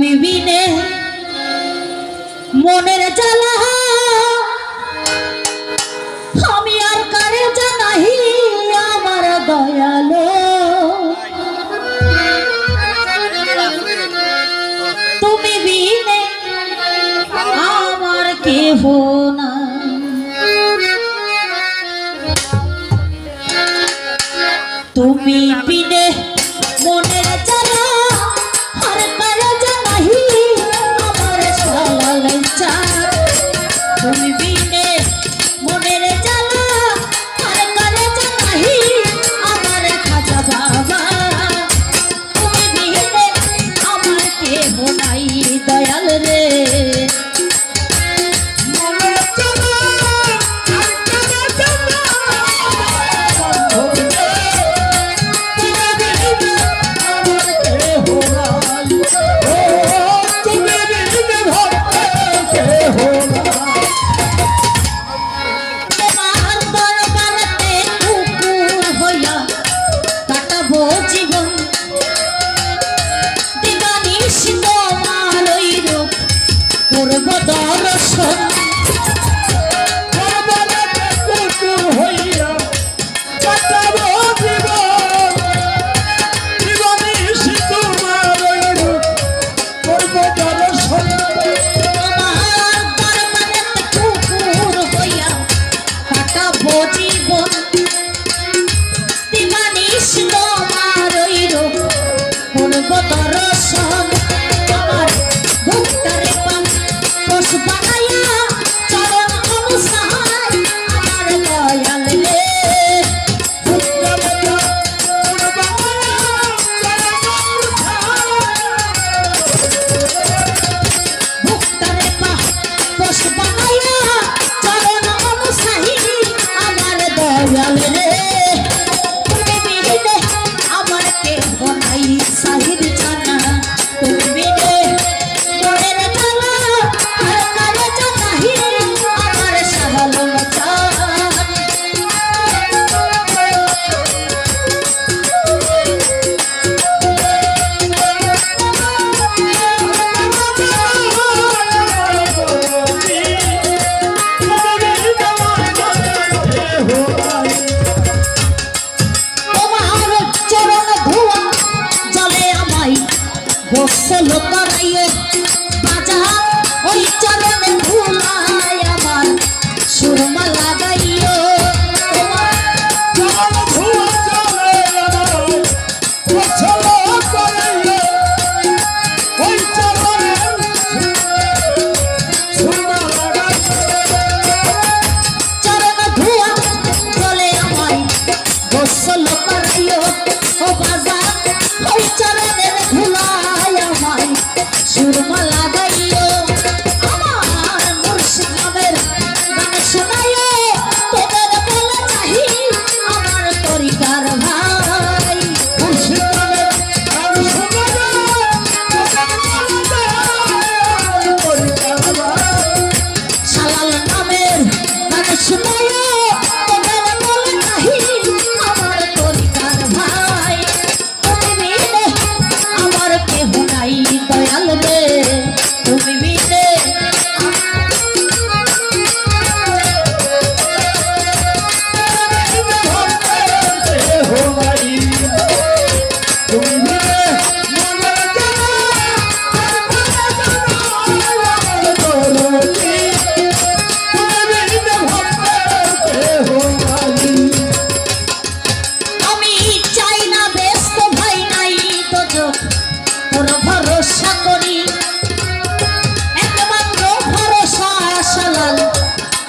তুমি বিনে মনের জ্বালা। আমি আর কারে জানাই আমার দয়ালো। তুমি বিনে আমার কেহ हो কথা গোসল করাইও ও বাজার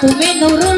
tumhe nurul